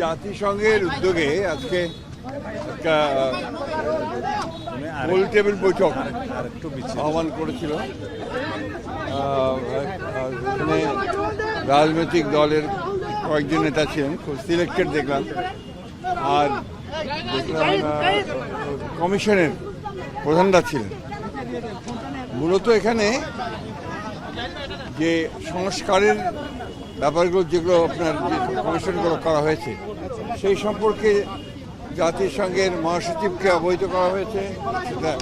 জাতিসংঘের উদ্যোগে আজকে একটা গোল টেবিল বৈঠক আহ্বান করেছিল। রাজনৈতিক দলের কয়েকজন নেতা ছিলেন, খুব সিলেক্টেড দেখলাম। আর কমিশনের প্রধানরা ছিলেন। মূলত এখানে যে সংস্কারের ব্যাপারগুলো যেগুলো আপনার কমিশনগুলো করা হয়েছে, সেই সম্পর্কে জাতিসংঘের মহাসচিবকে অবহিত করা হয়েছে, সেটা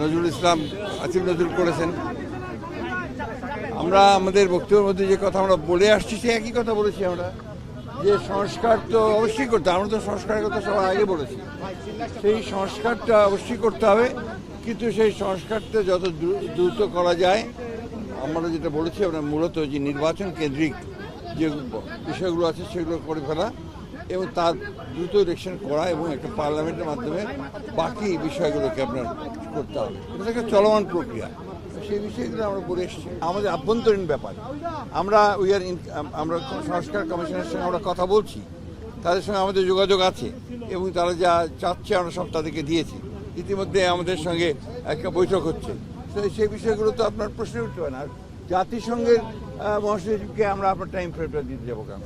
নজরুল ইসলাম আসিফ নজরুল করেছেন। আমরা, আমাদের বক্তব্যের মধ্যে যে কথা আমরা বলে আসছি সে একই কথা বলেছি আমরা। যে সংস্কার তো অবশ্যই করতে আমরা তো সংস্কারের কথা সবার আগে বলেছি। সেই সংস্কারটা অবশ্যই করতে হবে, কিন্তু সেই সংস্কারটা যত দ্রু- দ্রুত করা যায় আমরা যেটা বলেছি, আমরা মূলত যে নির্বাচন কেন্দ্রিক যে বিষয়গুলো আছে সেগুলো করে ফেলা এবং তার দ্রুত ইলেকশন করা এবং একটা পার্লামেন্টের মাধ্যমে বাকি বিষয়গুলোকে আপনার করতে হবে। এটা একটা চলমান প্রক্রিয়া। সেই বিষয়গুলো আমরা বলে এসেছি। আমাদের আভ্যন্তরীণ ব্যাপার। আমরা উই আর আমরা সংস্কার কমিশনের সঙ্গে আমরা কথা বলছি। তাদের সঙ্গে আমাদের যোগাযোগ আছে এবং তারা যা চাচ্ছে আমরা সব তাদেরকে দিয়েছি। ইতিমধ্যে আমাদের সঙ্গে একটা বৈঠক হচ্ছে। সেই বিষয়গুলো তো আপনার প্রশ্ন উঠতে পারে না। জাতিসংঘের মহাসচিবকে আমরা আপনার টাইম ফ্রেমটা দিতে যাব কেন?